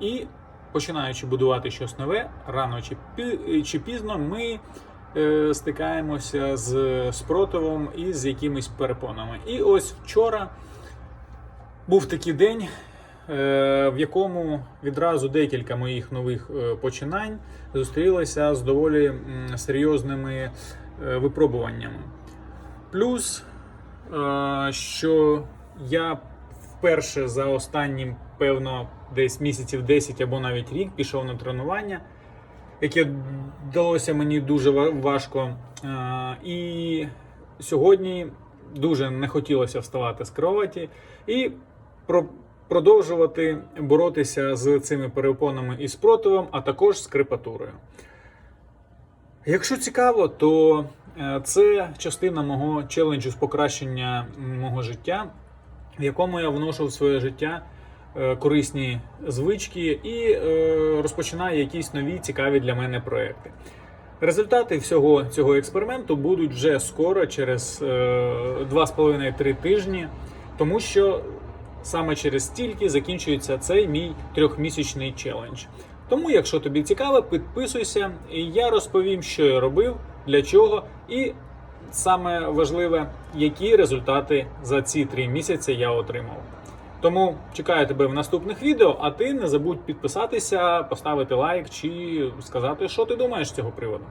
І починаючи будувати щось нове, рано чи, пізно ми е, стикаємося з спротивом і з якимись перепонами. І ось вчора був такий день, е, в якому відразу декілька моїх нових е, починань зустрілися з доволі серйозними випробуваннями. Плюс, що я вперше за останні, певно, десь місяців 10 або навіть рік пішов на тренування, яке далося мені дуже важко. Е, І сьогодні дуже не хотілося вставати з кроваті і про- продовжувати боротися з цими перепонами і спротивом, а також з крепатурою. Якщо цікаво, то е, це частина мого челенджу з покращення мого життя, в якому я вношу в своє життя е, корисні звички і е, розпочинаю якісь нові цікаві для мене проекти. Результати всього цього експерименту будуть вже скоро, через е, 2,5-3 тижні, тому що саме через стільки закінчується цей мій трьохмісячний челендж. Тому, якщо тобі цікаво, підписуйся, і я розповім, що я робив, для чого, і саме важливе, які результати за ці три місяці я отримав. Тому чекаю тебе в наступних відео, а ти не забудь підписатися, поставити лайк чи сказати, що ти думаєш з цього приводу.